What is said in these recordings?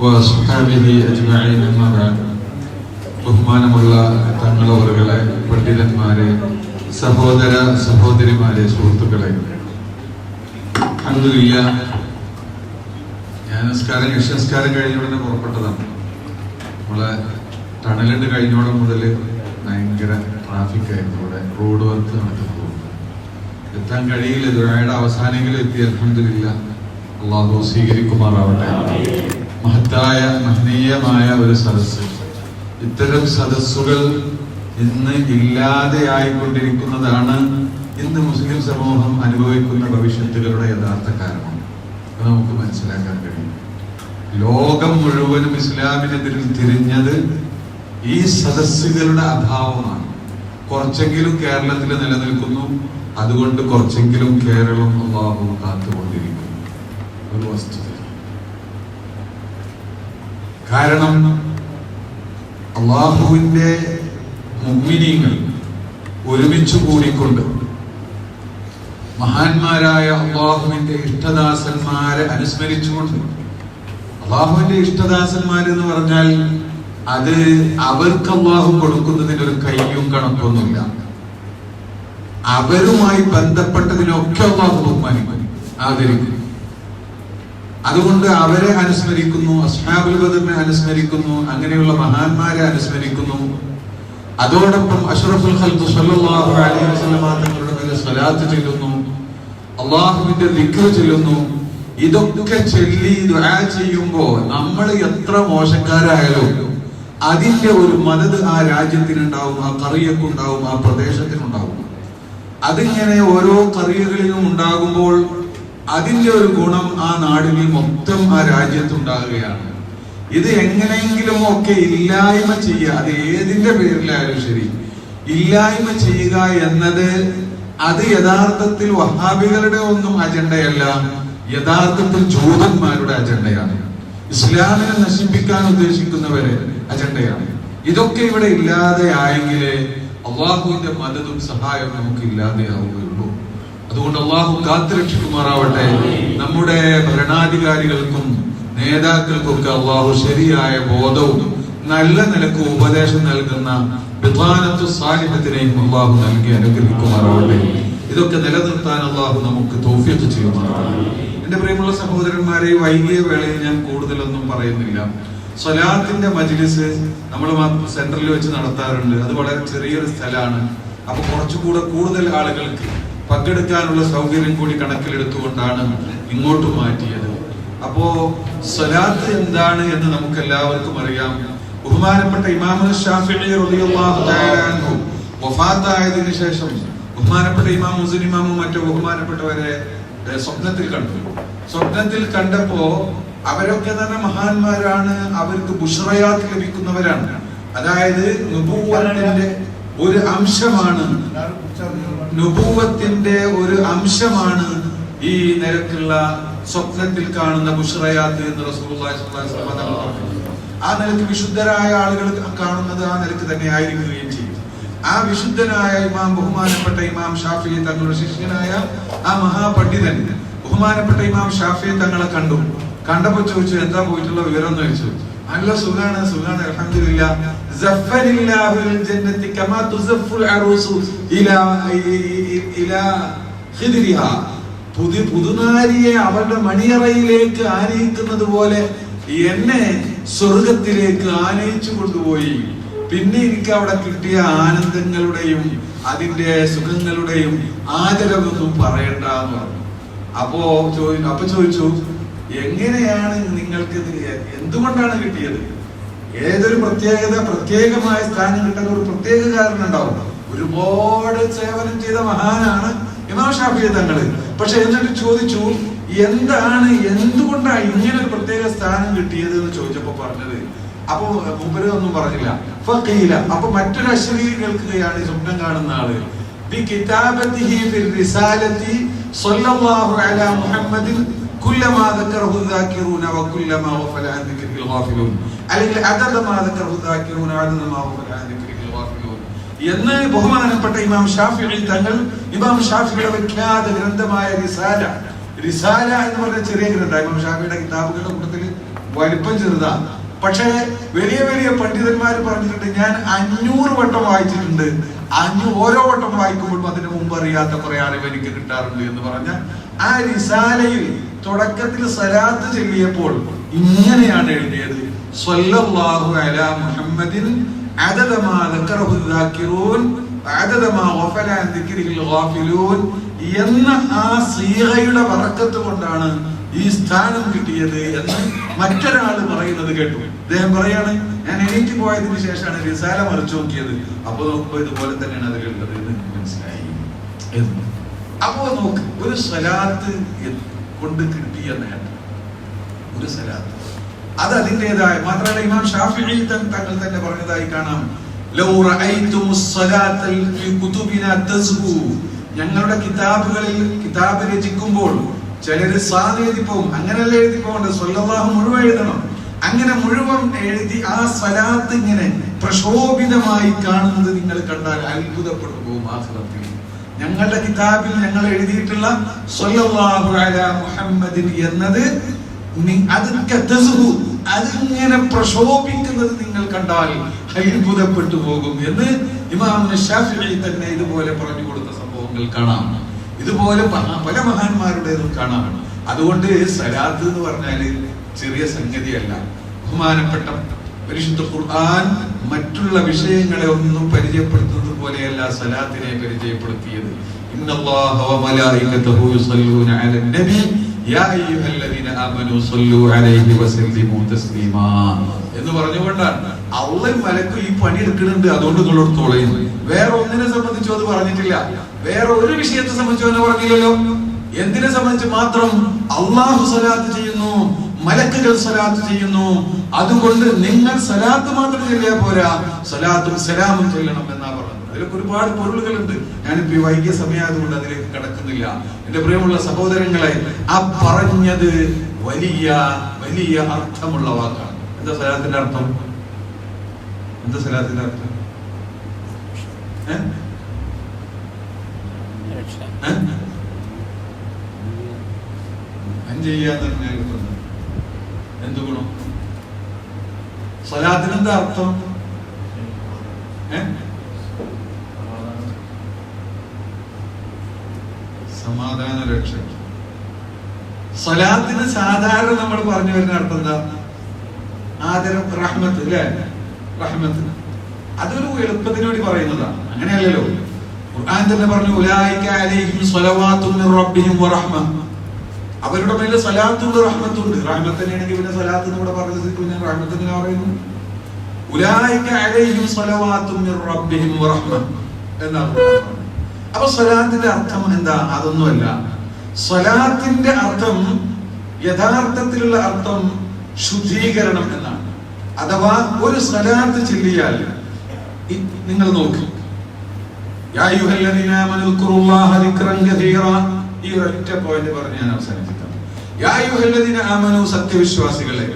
വസ്ഹാബിഹി അജ്മഈൻ അമ്മാ ബഹുമാനമുള്ള തങ്ങളോറുകളെ പണ്ഡിതന്മാരെ സഹോദര സഹോദരിമാരെ സുഹൃത്തുക്കളെ. അന്നില്ല ഞാൻ നമസ്കാരം യക്ഷനമസ്കാരം കഴിഞ്ഞ ഉടനെ പുറപ്പെട്ടതാണ്. നമ്മളെ ടണലുണ്ട് കഴിഞ്ഞോടം മുതൽ ഭയങ്കര ട്രാഫിക് ആയിരുന്നു. ഇവിടെ റോഡ് വർക്ക് നടക്കുന്നു എത്താൻ കഴിയില്ല. ദുരായുടെ അവസാനങ്ങളിൽ എത്തി. അലഹമില്ല അള്ളാഹു സ്വീകരിക്കുമാറാവട്ടെ. മഹത്തായ മഹനീയമായ ഒരു സദസ്സ്. ഇത്തരം സദസ്സുകൾ ഇന്ന് ഇല്ലാതെയായിക്കൊണ്ടിരിക്കുന്നതാണ് ഇന്ന് മുസ്ലിം സമൂഹം അനുഭവിക്കുന്ന ഭവിഷ്യത്തുകളുടെ യഥാർത്ഥ കാരണം. നമുക്ക് മനസ്സിലാക്കാൻ കഴിയും. ലോകം മുഴുവനും ഇസ്ലാമിനെതിരിൽ തിരിഞ്ഞത് ഈ സദസ്സുകളുടെ അഭാവമാണ്. കുറച്ചെങ്കിലും കേരളത്തിൽ നിലനിൽക്കുന്നു. അതുകൊണ്ട് കുറച്ചെങ്കിലും കേരളം അള്ളാഹു ഒരു വസ്തുത. കാരണം അള്ളാഹുവിന്റെ മുഗ്മിനീങ്ങൾ ഒരുമിച്ച് കൂടിക്കൊണ്ട് മഹാന്മാരായ അള്ളാഹുവിന്റെ ഇഷ്ടദാസന്മാരെ അനുസ്മരിച്ചുകൊണ്ട് അള്ളാഹുവിന്റെ ഇഷ്ടദാസന്മാർ എന്ന് പറഞ്ഞാൽ അത് അവർക്ക് അള്ളാഹു കൊടുക്കുന്നതിന് ഒരു കയ്യും കണക്കൊന്നുമില്ല. അവരുമായി ബന്ധപ്പെട്ടതിനൊക്കെ അള്ളാഹു ബഹുമാനിക്കും. ആദരിക്കും. അതുകൊണ്ട് അവരെ അനുസ്മരിക്കുന്നു അസ്ഹാബുൽ ബദറിനെ അനുസ്മരിക്കുന്നു അങ്ങനെയുള്ള മഹാന്മാരെ അനുസ്മരിക്കുന്നു. അതോടൊപ്പം അഷ്റഫുൽ ഖൽഖ് സല്ലല്ലാഹു അലൈഹി വസല്ലമ തങ്ങളുടെ മേലെ സ്വലാത്ത് ചൊല്ലുന്നു അള്ളാഹുവിന്റെ ദിക്ർ ചൊല്ലുന്നു. ഇതൊക്കെ ചൊല്ലി ദുആ ചെയ്യുമ്പോൾ നമ്മൾ എത്ര മോശക്കാരായാലും അതിന്റെ ഒരു മദത് ആ രാജ്യത്തിനുണ്ടാവും ആ കറിയക്കുണ്ടാവും ആ പ്രദേശത്തിനുണ്ടാവും. അതിങ്ങനെ ഓരോ കറിയകളിലും ഉണ്ടാകുമ്പോൾ അതിന്റെ ഒരു ഗുണം ആ നാടിന് മൊത്തം ആ രാജ്യത്തുണ്ടാകുകയാണ്. ഇത് എങ്ങനെയെങ്കിലും ഒക്കെ ഇല്ലായ്മ ചെയ്യുക അത് ഏതിന്റെ പേരിലായാലും ശരി ഇല്ലായ്മ ചെയ്യുക എന്നത് അത് യഥാർത്ഥത്തിൽ വഹാബികളുടെ ഒന്നും അജണ്ടയല്ല യഥാർത്ഥത്തിൽ ജൂതന്മാരുടെ അജണ്ടയാണ്. ഇസ്ലാമിനെ നശിപ്പിക്കാൻ ഉദ്ദേശിക്കുന്നവരെ അജണ്ടയാണ്. ഇതൊക്കെ ഇവിടെ ഇല്ലാതെ ആയെങ്കിലേ അള്ളാഹുവിന്റെ മതതും സഹായവും നമുക്ക് ഇല്ലാതെയാവുകയുള്ളൂ അതുകൊണ്ട് അള്ളാഹു കാത്തുരക്ഷിക്കുമാറാവട്ടെ. നമ്മുടെ ഭരണാധികാരികൾക്കും നേതാക്കൾക്കൊക്കെ അള്ളാഹു ശരിയായ ബോധവും നല്ല നിലയ്ക്ക് ഉപദേശം നൽകുന്ന വിധാനത്തു സാലിഹത്തിനെയും അള്ളാഹു നൽകി അനുഗ്രഹിക്കുമാറാവട്ടെ. ഇതൊക്കെ നിലനിർത്താൻ അള്ളാഹു നമുക്ക് തോഫിയൊക്കെ ചെയ്യുമാറാവട്ടെ. എന്റെ പ്രിയമുള്ള സഹോദരന്മാരെ വൈകിയ വേളയിൽ ഞാൻ കൂടുതലൊന്നും പറയുന്നില്ല. സ്വലാത്തിന്റെ മജ്ലിസ് നമ്മൾ സെന്ററിൽ വെച്ച് നടത്താറുണ്ട്. അത് വളരെ ചെറിയൊരു സ്ഥലമാണ്. അപ്പൊ കുറച്ചുകൂടെ കൂടുതൽ ആളുകൾക്ക് പങ്കെടുക്കാനുള്ള സൗകര്യം കൂടി കണക്കിലെടുത്തുകൊണ്ടാണ് ഇങ്ങോട്ട് മാറ്റിയത്. അപ്പോ സ്വലാത്ത് എന്താണ് എന്ന് നമുക്ക് എല്ലാവർക്കും അറിയാം. ബഹുമാനപ്പെട്ട ഇമാം ഷാഫിഈ റളിയല്ലാഹു തആല അൻഹു വഫാത്തായതിനു ശേഷം ബഹുമാനപ്പെട്ട ഇമാം മുസ്ലിം ഇമാമും മറ്റു ബഹുമാനപ്പെട്ടവരെ സ്വപ്നത്തിൽ കണ്ടു. സ്വപ്നത്തിൽ കണ്ടപ്പോ അവരൊക്കെ തന്നെ മഹാന്മാരാണ്. അവർക്ക് ബുഷറയാത്ത് ലഭിക്കുന്നവരാണ്. അതായത് ഒരു അംശമാണ്. നുപൂവത്തിന്റെ ഒരു അംശമാണ് ഈ നിരക്കുള്ള സ്വപ്നത്തിൽ കാണുന്ന ബുഷറയാത്ത് എന്ന് ആ നിലയ്ക്ക് വിശുദ്ധരായ ആളുകൾ കാണുന്നത് ആ നിലയ്ക്ക് തന്നെ ആയിരിക്കുകയും ചെയ്യും. ആ വിശുദ്ധനായ ഇമാം ബഹുമാനപ്പെട്ട ഇമാം ഷാഫി തങ്ങളുടെ ശിഷ്യനായ ആ മഹാപണ്ഡിതൻ ബഹുമാനപ്പെട്ട ഇമാം ഷാഫി തങ്ങളെ കണ്ടു. കണ്ടപ്പോ ചോദിച്ചു എന്താ പോയിട്ടുള്ള വിവരം എന്ന് ചോദിച്ചു? നല്ല സുഖാണ് സുഖാണ് അൽഹംദുലില്ലാ. ജന്നത്തി കമാ തുസഫുൽ ഇലാ ഇലാ പുതുനാരിയെ അവരുടെ മണിയറയിലേക്ക് ആനയിക്കുന്നത് പോലെ എന്നെ സ്വർഗത്തിലേക്ക് ആനയിച്ചു കൊണ്ടുപോയി. പിന്നെ എനിക്ക് അവിടെ കിട്ടിയ ആനന്ദങ്ങളുടെയും അതിന്റെ സുഖങ്ങളുടെയും ആദരവൊന്നും പറയണ്ട എന്ന് പറഞ്ഞു. അപ്പോ ചോദിച്ചു അപ്പൊ ചോദിച്ചു എങ്ങനെയാണ് നിങ്ങൾക്ക് ഇത് എന്തുകൊണ്ടാണ് കിട്ടിയത്? ഏതൊരു പ്രത്യേകത പ്രത്യേകമായ സ്ഥാനം കിട്ടുന്ന ഒരു പ്രത്യേക കാരണം ഉണ്ടാവും. ഒരുപാട് സേവനം ചെയ്ത മഹാനാണ് ഇമാഷാഫിയെ തങ്ങൾ. തങ്ങൾ പക്ഷെ എന്നിട്ട് ചോദിച്ചു എന്താണ് എന്തുകൊണ്ടാണ് ഇങ്ങനെ ഒരു പ്രത്യേക സ്ഥാനം കിട്ടിയത് എന്ന് ചോദിച്ചപ്പോ പറഞ്ഞത്. അപ്പൊ മൂപ്പര് ഒന്നും പറഞ്ഞില്ല. ഫീല അപ്പൊ മറ്റൊരു അശ്വതി കേൾക്കുകയാണ് സ്വപ്നം കാണുന്ന ആൾ. ബി കിതാബത്തിഹി ഫിൽ റിസാലത്തി സ്വല്ലല്ലാഹു അലാ മുഹമ്മദിൻ كلما ذكره الذاكرون وكلما غفل عن ذكره الغافلون അല്ലെങ്കിൽ عدد ما ذكره الذاكرون وعدد ما غفل عن ذكره الغافلون എന്ന് ബഹുമാനപ്പെട്ട ഇമാം ഷാഫിഈ തങ്ങൾ ഇമാം ഷാഫിയുടെ വിഖ്യാത ഗ്രന്ഥമായ റിസാല റിസാല എന്ന് പറഞ്ഞ ചെറിയ ഗ്രന്ഥം ഇമാം ഷാഫിയുടെ കിതാബുകളുടെ കൂട്ടത്തിൽ വലിപ്പം ചെറുതാ പക്ഷേ വലിയ വലിയ പണ്ഡിതന്മാർ പറഞ്ഞിട്ടുണ്ട് ഞാൻ അഞ്ഞൂറ് വട്ടം വായിച്ചിട്ടുണ്ട് അഞ്ഞൂ ഓരോ വട്ടം വായിക്കുമ്പോഴും അതിന് മുമ്പ് അറിയാത്ത കുറെ അറിവ് എനിക്ക് കിട്ടാറുണ്ട് എന്ന് പറഞ്ഞ ആ റിസാലയിൽ തുടക്കത്തിൽ സലാത്ത് ചൊല്ലിയപ്പോൾ ഇങ്ങനെയാണ് എഴുതിയത്. സ്വല്ലല്ലാഹു അലാ മുഹമ്മദിൻ അദദമാ ദക്കറഹു ദാക്കിറൂൻ അദദമാ ഗഫല ദിക്രിഹിൽ ഗാഫിലൂൻ എന്ന ആ സീഹയുടെ വറക്കത്ത് കൊണ്ടാണ് ഈ സ്ഥാനം കിട്ടിയത് എന്ന് മറ്റൊരാൾ പറയുന്നത് കേട്ടു. അദ്ദേഹം പറയാണ് ഞാൻ എനിക്ക് പോയതിനു ശേഷമാണ് റിസാല മറിച്ചു നോക്കിയത്. അപ്പൊ നോക്കുമ്പോ ഇതുപോലെ തന്നെയാണ് അതിലുള്ളത് എന്ന് മനസ്സിലായി. അപ്പോ നോക്ക് ഒരു സ്വലാത്ത് കൊണ്ട് കിട്ടിയ നേട്ടം ഒരു സലാത്ത്. അത് അതിന്റെതായ. മാത്രമല്ല ഇമാം ഷാഫിഅലി തങ്ങൾ തന്നെ പറഞ്ഞതായി കാണാം. ഞങ്ങളുടെ കിതാബുകളിൽ കിതാബ് രചിക്കുമ്പോൾ ചിലര് പോകും അങ്ങനെയല്ല എഴുതി പോകണ്ട സ്വല്ലല്ലാഹു മുഴുവൻ എഴുതണം. അങ്ങനെ മുഴുവൻ എഴുതി ആ സ്വലാത്ത് ഇങ്ങനെ പ്രക്ഷോഭിതമായി കാണുന്നത് നിങ്ങൾ കണ്ടാൽ അത്ഭുതപ്പെട്ടു പോകും ആഖിറത്തിൽ ഞങ്ങളുടെ കിതാബിൽ ഞങ്ങൾ എഴുതിയിട്ടുള്ള സ്വല്ലല്ലാഹു അലൈഹി മുഹമ്മദിൻ എന്നത് അതിങ്ങനെ പ്രക്ഷോഭിക്കുന്നത് നിങ്ങൾ കണ്ടാൽ അത്ഭുതപ്പെട്ടു പോകും എന്ന് ഇമാം തന്നെ ഇതുപോലെ പറഞ്ഞു കൊടുത്ത സംഭവങ്ങൾ കാണാം. ഇതുപോലെ പല മഹാന്മാരുടേതും കാണാം. അതുകൊണ്ട് സലാത്ത് എന്ന് പറഞ്ഞാൽ ചെറിയ സംഗതിയല്ല. ബഹുമാനപ്പെട്ട പരിശുദ്ധ ഖുർആൻ മറ്റുള്ള വിഷയങ്ങളെ ഒന്നും പരിചയപ്പെടുത്തുന്നത് പോലെയല്ല സലാത്തിനെ പരിചയപ്പെടുത്തിയത്. എന്ന് പറഞ്ഞുകൊണ്ടാണ് അള്ളയും മലക്കും ഈ പണി എടുക്കുന്നുണ്ട്. അതുകൊണ്ട് നിങ്ങളോട് തോളയും. വേറെ ഒന്നിനെ സംബന്ധിച്ചോ അത് പറഞ്ഞിട്ടില്ല. വേറെ ഒരു വിഷയത്തെ സംബന്ധിച്ചോ പറഞ്ഞില്ലല്ലോ. എന്തിനെ സംബന്ധിച്ച് മാത്രം അള്ളാഹു സലാത്ത് ചെയ്യുന്നു? മലക്കുകൾ സലാത്ത് ചെയ്യുന്നു. അതുകൊണ്ട് നിങ്ങൾ സലാത്ത് മാത്രം ചൊല്ലിയാ പോരാ. സലാത്തും സലാമും ചൊല്ലണം എന്നാ പറഞ്ഞത് അതിലൊക്കെ ഒരുപാട് പൊരുളുകളുണ്ട്. ഞാനിപ്പോ വൈകിയ സമയമായതുകൊണ്ട് അതിലേക്ക് കടക്കുന്നില്ല. എന്റെ പ്രിയമുള്ള സഹോദരങ്ങളെ ആ പറഞ്ഞത് വലിയ വലിയ അർത്ഥമുള്ള വാക്കാണ്. എന്താ സലാത്തിന്റെ അർത്ഥം? എന്താ സലാത്തിന്റെ അർത്ഥം? ഏ? ഏ? അഞ്ച് ചെയ്യാന്ന് പറഞ്ഞാൽ ഇപ്പം എന്ത് ഗുണം? സലാത്തിന് എന്താ അർത്ഥം? സമാധാന രക്ഷയ്ക്ക് സലാത്തിന് സാധാരണ നമ്മൾ പറഞ്ഞു വരുന്ന അർത്ഥം എന്താ? ആദരം റഹ്മത്ത് അല്ലേ? റഹ്മത്ത് അതൊരു എളുപ്പത്തിന് വേണ്ടി പറയുന്നതാണ്. അങ്ങനെയല്ലല്ലോ. ഖുർആൻ തന്നെ പറഞ്ഞു ഉലായിക്ക അലൈഹിം മിർ റബ്ബിഹിം വറഹ്മ. അവരുടെ മേലെ സലാത്തുണ്ട് റഹ്മത്തുണ്ട്. റഹ്മത്ത് തന്നെയാണെങ്കിൽ പിന്നെ സലാത്ത് എന്ന് ഇവിടെ പറഞ്ഞത് പിന്നെ റഹ്മത്തിനെ പറയുന്നു. അപ്പൊ സ്വലാത്തിന്റെ അർത്ഥം എന്താ? അതൊന്നുമല്ല. സലാത്തിന്റെ അർത്ഥം യഥാർത്ഥത്തിലുള്ള അർത്ഥം ശുദ്ധീകരണം എന്നാണ്. അഥവാ ഒരു സലാത്ത് ചൊല്ലിയാൽ നിങ്ങൾ നോക്ക്. യാ അയ്യുഹല്ലദീന ആമനൂ കസീറാ. ഈ ഒരൊറ്റ പോയിന്റ് പറഞ്ഞ് ഞാൻ അവസാനിപ്പിക്കാം. ആമനു സത്യവിശ്വാസികളെ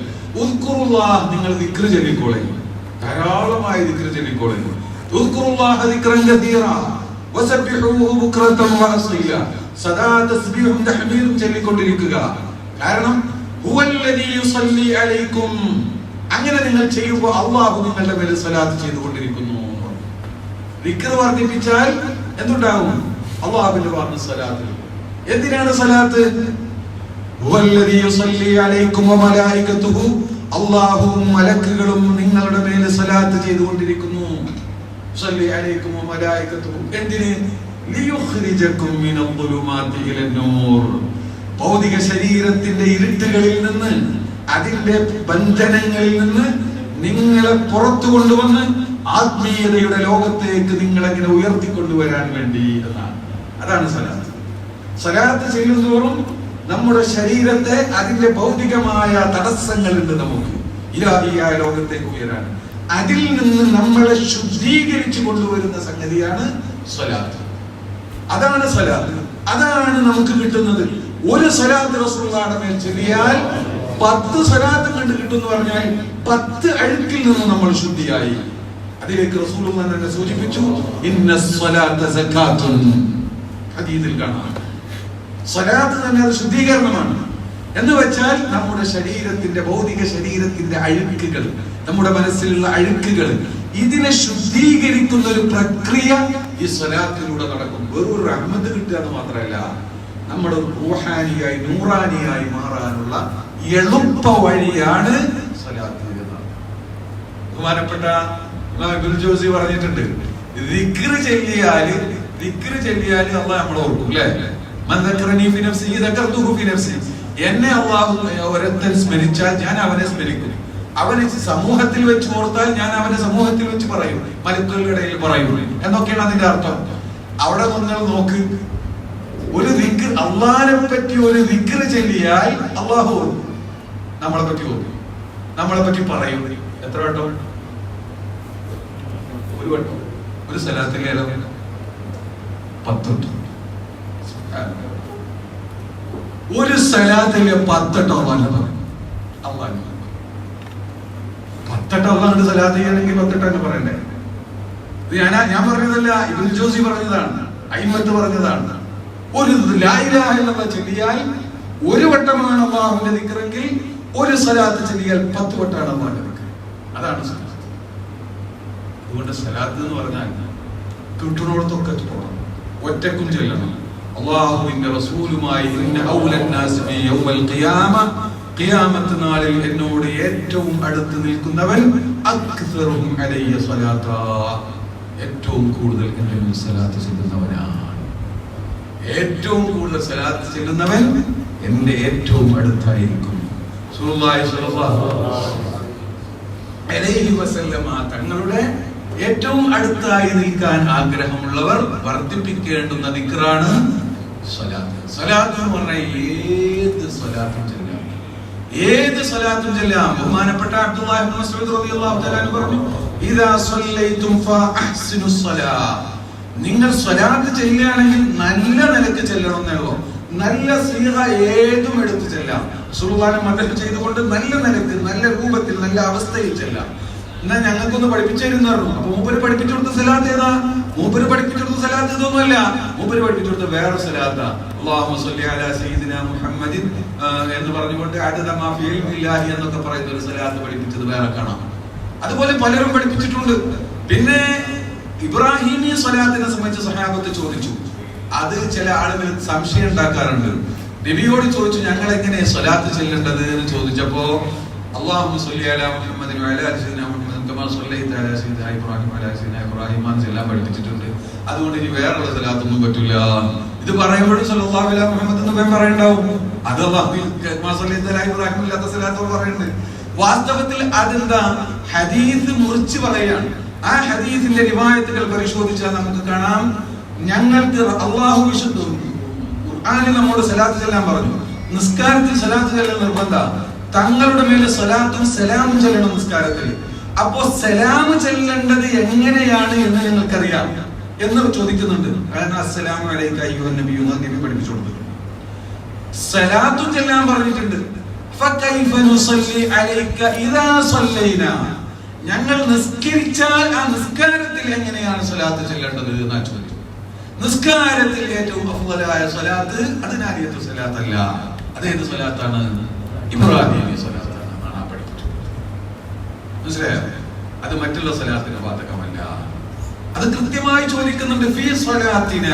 നിങ്ങൾ ദിക്ര ചൊല്ലിക്കോളെ. ധാരാളമായി ദിക്ര ചൊല്ലിക്കോളെ. സദാ ചൊല്ലിക്കൊണ്ടിരിക്കുക. കാരണം അങ്ങനെ നിങ്ങൾ ചെയ്യുമ്പോൾ അള്ളാഹു നിങ്ങളുടെ മേൽ സലാത്ത് ചെയ്തുകൊണ്ടിരിക്കുന്നു. വർദ്ധിപ്പിച്ചാൽ എന്തുണ്ടാവും? അള്ളാഹുവിന്റെ പറഞ്ഞ സ്വലാത്ത്. എന്തിനാണ് സലാത്ത്? അള്ളാഹുവും മലക്കുകളും നിങ്ങളുടെ മേൽ സലാത്ത് ചെയ്തുകൊണ്ടിരിക്കുന്നു. ഭൗതിക ശരീരത്തിന്റെ ഇരുട്ടുകളിൽ നിന്ന് അതിന്റെ ബന്ധനങ്ങളിൽ നിന്ന് നിങ്ങളെ പുറത്തു കൊണ്ടുവന്ന് ആത്മീയതയുടെ ലോകത്തേക്ക് നിങ്ങളെങ്ങനെ ഉയർത്തിക്കൊണ്ടുവരാൻ വേണ്ടി എന്നാണ്. അതാണ് സലാത്ത്. സലാത്ത് ചെയ്യുന്നതോറും നമ്മുടെ ശരീരത്തെ അതിന്റെ ഭൗതികമായ തടസ്സങ്ങളുണ്ട് നമുക്ക് ഇലാഹിയായ ലോകത്തേക്ക് ഉയരാൻ അതിൽ നിന്ന് നമ്മളെ ശുദ്ധീകരിച്ചു കൊണ്ടുവരുന്ന സംഗതിയാണ് സ്വലാത്ത്. അതാണ് സ്വലാത്ത്. അതാണ് നമുക്ക് കിട്ടുന്നത്. ഒരു സ്വലാത്ത് റസൂള്ളാടെ മേൽ ചൊല്ലിയാൽ പത്ത് സ്വലാത്ത് കണ്ട് കിട്ടും പറഞ്ഞാൽ പത്ത് അഴുക്കിൽ നിന്ന് നമ്മൾ ശുദ്ധിയായി. അതിലേക്ക് റസൂലുള്ള തന്നെ സൂചിപ്പിച്ചു ഇന്ന സ്വലാത്ത് ഹദീസിൽ കാണാം. സ്വലാത്ത് തന്നെ അത് ശുദ്ധീകരണമാണ്. എന്ന് വെച്ചാൽ നമ്മുടെ ശരീരത്തിന്റെ ഭൗതിക ശരീരത്തിന്റെ അഴുക്കുകൾ നമ്മുടെ മനസ്സിലുള്ള അഴുക്കുകൾ ഇതിനെ ശുദ്ധീകരിക്കുന്ന ഒരു പ്രക്രിയ ഈ സ്വലാത്തിലൂടെ നടക്കും. വെറൊരു അഹമ്മദ് കിട്ടുക എന്ന് മാത്രമല്ല നമ്മുടെ റൂഹാനിയായി നൂറാനിയായി മാറാനുള്ള എളുപ്പ വഴിയാണ് സ്വലാത്ത് ബഹുമാനപ്പെട്ട ഗുരുജോസി പറഞ്ഞിട്ടുണ്ട് ദിക്ർ ചെല്ലിയാൽ ദിക്ർ ചെല്ലിയാൽ അള്ളാഹ് നമ്മളെ ഓർക്കും അല്ലേ? എന്നെ അള്ളാഹു ഒരുത്തൻ സ്മരിച്ചാൽ ഞാൻ അവനെ സ്മരിക്കും. അവനെ സമൂഹത്തിൽ വെച്ച് ഓർത്താൽ ഞാൻ അവനെ സമൂഹത്തിൽ വെച്ച് പറയും. മലക്കുകളുടെ ഇടയിൽ പറയും. എന്നൊക്കെയാണ് അതിന്റെ അർത്ഥം. അവിടെ നിങ്ങൾ നോക്ക്. ഒരു ദിക്ർ അള്ളാഹിനെ പറ്റി ഒരു ദിക്ർ ചൊല്ലിയാൽ അള്ളാഹു നമ്മളെ പറ്റി ഓർക്കും. നമ്മളെ പറ്റി പറയും. എത്ര വട്ടം? ഒരു വട്ടം. ഒരു സ്ഥലത്തിൽ ഏതോ പത്ത് വട്ടം. ഒരു സ്ഥലത്തിൽ പത്ത് പറയും. അള്ളാഹ് പത്തെട്ടോ സലാത്ത് സ്ഥലത്ത് ചെയ്യണമെങ്കിൽ പത്തെട്ട് എന്ന് പറയണ്ടേ? ഞാൻ ഞാൻ പറഞ്ഞതല്ല ഇബ്നു ജോസി പറഞ്ഞതാണ് അയിമത്ത് പറഞ്ഞതാണ്. ഒരു ലായിലാഹ എന്നുള്ള ചൊല്ലിയാൽ ഒരു വട്ടമാണ് അള്ളാഹുവിന്റെ നിക്കറെങ്കിൽ ഒരു സലാത്ത് ചൊല്ലിയാൽ പത്ത് വട്ടമാണ് അള്ളാഹുവിന്റെ നിക്കർ അതാണ് അതുകൊണ്ട് സലാത്ത് എന്ന് പറഞ്ഞാൽ കിട്ടുന്നിടത്തൊക്കെ പോകണം ഒറ്റക്കും ചെല്ലണം. അള്ളാഹുവിന്റെ റസൂലുമായി നാസ് യൗമൽ ഖിയാമ. ഖിയാമത്ത് നാളിൽ എന്നോട് ഏറ്റവും അടുത്ത് നിൽക്കുന്നവൻ സ്വലാത്ത. ഏറ്റവും കൂടുതൽ മുന്നിൽ സ്വലാത്ത് ചെല്ലുന്നവനാണ്. ഏറ്റവും കൂടുതൽ സലാത്ത് ചെല്ലുന്നവൻ എന്റെ ഏറ്റവും അടുത്തായിരിക്കും. തങ്ങളുടെ ഏറ്റവും അടുത്തായി നിൽക്കാൻ ആഗ്രഹമുള്ളവർ വർദ്ധിപ്പിക്കേണ്ടുന്ന ദിക്റാണ് സ്വലാത്ത്. സ്വലാത്ത് ബഹുമാനപ്പെട്ട മസ്ഊദ് റളിയല്ലാഹു പറഞ്ഞു ഇദാ നിങ്ങൾ സ്വലാത്ത് ചെയ്യുകയാണെങ്കിൽ നല്ല നിലയ്ക്ക് ചെല്ലണം നല്ല സീഹ ഏതും എടുത്ത് ചെല്ലാം. സുൽത്താനം മദ്ദഹ് ചെയ്തുകൊണ്ട് നല്ല നിലയ്ക്ക് നല്ല രൂപത്തിൽ നല്ല അവസ്ഥയിൽ ചെല്ലാം. എന്നാൽ ഞങ്ങൾക്കൊന്ന് പഠിപ്പിച്ചു തരുന്നു അപ്പൊ മൂപ്പര് പഠിപ്പിച്ചു കൊടുത്ത ഏതാ? മൂപ്പര് പഠിപ്പിച്ചു കൊടുത്ത സലാത്ത് ഇതൊന്നുമല്ല. മൂപ്പര് പഠിപ്പിച്ചു കൊടുത്ത വേറെ സലാത്ത മുഹമ്മദിൻ എന്ന് പറഞ്ഞുകൊണ്ട് എന്നൊക്കെ പറയുന്ന ഒരു സലാത്ത് പഠിപ്പിച്ചത് വേറെ കാണാം. അതുപോലെ പലരും പഠിപ്പിച്ചിട്ടുണ്ട്. പിന്നെ ഇബ്രാഹിമി സ്വലാത്തിനെ സംബന്ധിച്ച് സഹാബത്ത് ചോദിച്ചു. അത് ചില ആളുകൾ സംശയം ഉണ്ടാക്കാറുണ്ട്. നബിയോട് ചോദിച്ചു ഞങ്ങൾ എങ്ങനെ സ്വലാത്ത് ചെല്ലേണ്ടത്? എന്ന് ചോദിച്ചപ്പോ അള്ളാഹു സ്വല്ലി ഇബ്രാഹിം ചെല്ലാൻ പഠിപ്പിച്ചിട്ടുണ്ട്. അതുകൊണ്ട് ഇനി വേറെയുള്ള സ്ഥലത്തൊന്നും പറ്റില്ല ഇത് പറയുമ്പോഴും സല്ലല്ലാഹു അലൈഹി മുഹമ്മദ് എന്ന് പേര് പറയണ്ടാവും. അത് ഇല്ലാത്ത സ്വലാത്ത് പറയുന്നുണ്ട്. വാസ്തവത്തിൽ അതെന്താ? ഹദീസ് മുറിച്ച് പറയാണ്. ആ ഹദീസിന്റെ റിവായത്തുകൾ പരിശോധിച്ചാൽ നമുക്ക് കാണാം. ഞങ്ങൾക്ക് അള്ളാഹു വിശുദ്ധ ഖുർആനിൽ നമ്മോട് സലാത്ത് ചെല്ലാൻ പറഞ്ഞു. നിസ്കാരത്തിൽ സലാത്ത് ചെല്ലൽ നിർബന്ധ. തങ്ങളുടെ മേലെ സലാത്തും സലാമും ചെല്ലണം നിസ്കാരത്തിൽ. അപ്പോ സലാം ചെല്ലേണ്ടത് എങ്ങനെയാണ് എന്ന് നിങ്ങൾക്കറിയാം എന്ന് ചോദിക്കുന്നുണ്ട്. കാരണം പഠിപ്പിച്ചു കൊടുത്തു സലാത്തും ചെല്ലാൻ പറഞ്ഞിട്ടുണ്ട്. ഞങ്ങൾ നിസ്കരിച്ചാൽ ആ നിസ്കാരത്തിൽ എങ്ങനെയാണ് സ്വലാത്ത് ചെല്ലേണ്ടത് എന്നാ ചോദിച്ചു. നിസ്കാരത്തിൽ ഏറ്റവും അഫ്വലായ സ്വലാത്ത് അതിനാലിയത്ത് സ്വലാത്തല്ല അതേത് സ്വലാത്താണ് ഇബ്രാഹിമി സ്വലാത്ത് മനസ്സിലായോ? അത് മറ്റുള്ള സ്വലാത്തിന് ബാധകമല്ല. അത് കൃത്യമായി ചോദിക്കുന്നുണ്ട് ഫീ സ്വലാത്തിന?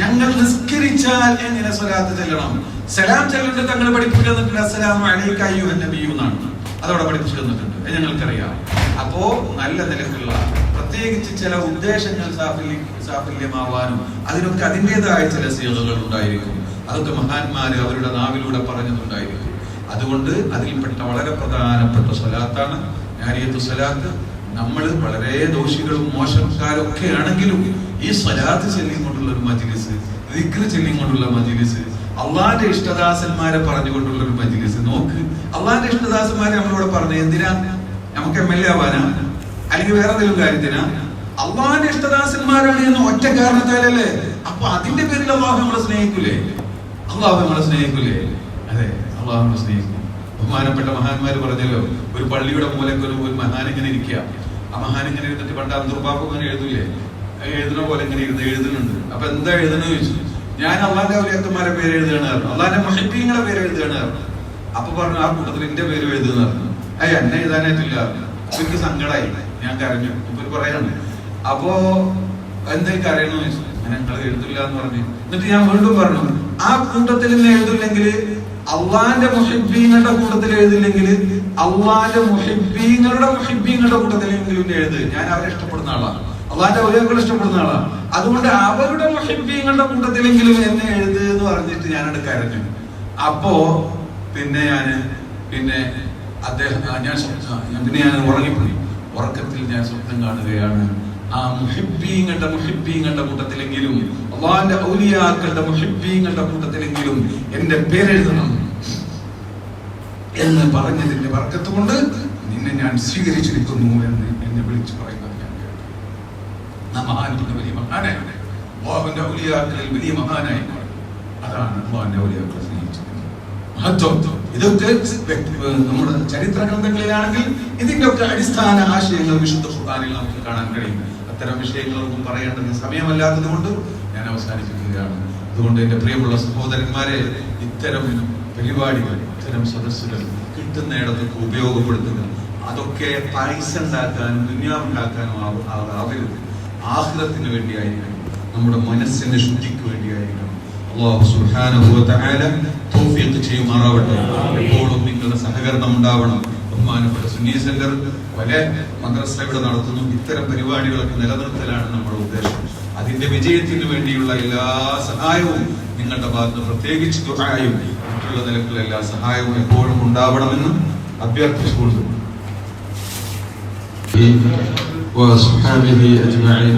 ഞങ്ങൾ നിസ്കരിച്ചാൽ എങ്ങനെ സ്വലാത്ത് ചെല്ലണം? സലാം ചെല്ലേണ്ടത് തങ്ങൾ പഠിപ്പിക്കുന്നുണ്ട് തന്നിട്ടുണ്ട് അസ്സലാമു അലൈക അയ്യുഹൻ നബിയു എന്നാണ്. അതവിടെ പഠിപ്പിച്ചു തന്നിട്ടുണ്ട് അത് ഞങ്ങൾക്കറിയാം. അപ്പോ നല്ല നിലക്കുള്ള പ്രത്യേകിച്ച് ചില ഉദ്ദേശങ്ങൾ സാഫല്യ സാഫല്യമാവാനും അതിനൊക്കെ അതിന്റെതായ ചില സീതകൾ ഉണ്ടായിരിക്കും. അതൊക്കെ മഹാന്മാര് അവരുടെ നാവിലൂടെ പറഞ്ഞതുണ്ടായിരിക്കും. അതുകൊണ്ട് അതിൽപ്പെട്ട വളരെ പ്രധാനപ്പെട്ട സ്വലാത്താണ് ഞാരിയത്ത് സലാത്ത് നമ്മൾ വളരെ ദോഷികളും മോശക്കാരും ഒക്കെ ആണെങ്കിലും ഈ സ്വലാത്ത് ചെല്ലിക്കൊണ്ടുള്ള ഒരു മജിലിസ് ദിക്ര ചെല്ലിയും കൊണ്ടുള്ള മജിലിസ് അള്ളാന്റെ ഇഷ്ടദാസന്മാരെ പറഞ്ഞുകൊണ്ടുള്ള ഒരു മജിലിസ്. നോക്ക് അള്ളാന്റെ ഇഷ്ടദാസന്മാരെ നമ്മളിവിടെ പറഞ്ഞു എന്തിനാ? നമുക്ക് എം എൽ എ ആവാനാ? അല്ലെങ്കിൽ വേറെ എന്തെങ്കിലും കാര്യത്തിനാ? അള്ളാന്റെ ഇഷ്ടദാസന്മാരാണ് എന്ന് ഒറ്റ കാരണത്താലല്ലേ? അപ്പൊ അതിന്റെ പേരിൽ അള്ളാഹു നമ്മളെ സ്നേഹിക്കൂലേ? അള്ളാഹു നമ്മളെ സ്നേഹിക്കൂലേ? അതെ അള്ളാഹു നമ്മളെ സ്നേഹിക്കും. ബഹുമാനപ്പെട്ട മഹാന്മാര് പറഞ്ഞല്ലോ ഒരു പള്ളിയുടെ മൂലക്ക് ഒരു ഒരു മഹാൻ ഇങ്ങനെ ഇരിക്കുക. ആ മഹാൻ ഇങ്ങനെ ഇരുന്നിട്ട് പണ്ട് അന്തർബാബു അങ്ങനെ എഴുതില്ലേ? എഴുതുന്ന പോലെ ഇങ്ങനെ ഇരുന്ന് എഴുതുന്നുണ്ട്. അപ്പൊ എന്താ എഴുതുന്നത് ചോദിച്ചു. ഞാൻ അള്ളാന്റെ ഔലിയാക്കന്മാരെ പേര് എഴുതുകയാണ് അള്ളാന്റെ മഹബീങ്ങളെ പേര് എഴുതുകയാണ് അപ്പൊ പറഞ്ഞു ആ കൂട്ടത്തിൽ എന്റെ പേര് എഴുതുന്ന പറഞ്ഞു. എന്നെ എഴുതാനായിട്ടില്ല എനിക്ക് സങ്കടമായി ഞാൻ കരഞ്ഞു. ഇപ്പൊ പറയാണ് അപ്പോ എന്തായി കരയണോ ചോദിച്ചു. ഞാൻ നിങ്ങൾ എഴുതില്ല എന്ന് പറഞ്ഞു. എന്നിട്ട് ഞാൻ വീണ്ടും പറഞ്ഞു ആ കൂട്ടത്തിൽ നിന്ന് എഴുതില്ലെങ്കിൽ അള്ളാന്റെ മുഹിബീങ്ങളുടെ കൂട്ടത്തിൽ എഴുതില്ലെങ്കിൽ അള്ളാന്റെ മുഹിബീങ്ങളുടെ മുഹിബീങ്ങളുടെ കൂട്ടത്തിലെങ്കിലും എഴുത്. ഞാൻ അവരെ ഇഷ്ടപ്പെടുന്ന ആളാണ്. അള്ളാന്റെ ഒരേക്കൾ ഇഷ്ടപ്പെടുന്ന ആളാണ്. അതുകൊണ്ട് അവരുടെ മുഹിബീങ്ങളുടെ കൂട്ടത്തിലെങ്കിലും എന്നെ എഴുത് എന്ന് പറഞ്ഞിട്ട് ഞാനത് കരഞ്ഞു. അപ്പോ പിന്നെ ഞാൻ പിന്നെ അദ്ദേഹം ഞാൻ ഞാൻ പിന്നെ ഞാൻ ഉറങ്ങിപ്പോയി. ഉറക്കത്തിൽ ഞാൻ സ്വപ്നം കാണുകയാണ്. ആ മുഹിബീങ്ങളുടെ മുഹിബീങ്ങളുടെ കൂട്ടത്തിലെങ്കിലും അള്ളാന്റെ ഔലിയാക്കളുടെ മുഹിബീങ്ങളുടെ കൂട്ടത്തിലെങ്കിലും എന്റെ പേരെഴുതണം എന്ന് പറഞ്ഞതിന്റെ വർക്കത്ത് കൊണ്ട് നിന്നെ ഞാൻ സ്വീകരിച്ചിരിക്കുന്നു എന്ന് എന്നെ വിളിച്ചു പറയുന്നത് ഞാൻ കേട്ടു. ആ മഹാനുള്ള വലിയ മഹാനാണ് അള്ളാഹുവിന്റെ ഔലിയാക്കളിൽ വലിയ മഹാനായി. അതാണ് അള്ളാഹുവിന്റെ ഔലിയാക്കളെ സ്നേഹിച്ചത് മഹത്വം ഇതൊക്കെ നമ്മുടെ ചരിത്ര ഗ്രന്ഥങ്ങളിലാണെങ്കിൽ ഇതിന്റെ ഒക്കെ അടിസ്ഥാന ആശയങ്ങൾ വിശുദ്ധ ഖുർആനിൽ നമുക്ക് കാണാൻ കഴിയും. അത്തരം വിഷയങ്ങളൊന്നും പറയേണ്ടത് സമയമല്ലാത്തത് കൊണ്ട് ഞാൻ അവസാനിപ്പിക്കുകയാണ്. അതുകൊണ്ട് എന്റെ പ്രിയമുള്ള സഹോദരന്മാരെ ഇത്തരം പരിപാടികൾ ഇത്തരം സദസ്സുകൾ കിട്ടുന്നിടത്തൊക്കെ ഉപയോഗപ്പെടുത്തുക. അതൊക്കെ പൈസ ഉണ്ടാക്കാനും ദുന്യാവുണ്ടാക്കാനും ആവ- ആവരുത്. ആഹ്ലത്തിന് വേണ്ടിയായിരിക്കണം. നമ്മുടെ മനസ്സിന്റെ ശുദ്ധിക്ക് വേണ്ടിയായിരിക്കണം. അള്ളാഹു തആല തൗഫീഖ് ചെയ്യുമാറാവട്ടെ. എപ്പോഴും നിങ്ങളുടെ സഹകരണം ഉണ്ടാവണം. ബഹുമാനപ്പെട്ട സുന്നി സെന്റർ പല മദ്രസ ഇവിടെ നടത്തുന്നു ഇത്തരം പരിപാടികളൊക്കെ നിലനിർത്തലാണ് നമ്മുടെ ഉദ്ദേശം അതിന്റെ വിജയത്തിന് വേണ്ടിയുള്ള എല്ലാ സഹായവും നിങ്ങളുടെ ഭാഗത്ത് പ്രത്യേകിച്ച് ദുആയും മറ്റുള്ള നിലക്കുള്ള എല്ലാ സഹായവും എപ്പോഴും ഉണ്ടാവണമെന്ന് അഭ്യർത്ഥിച്ചുകൊണ്ട് وأصحابه أجمعين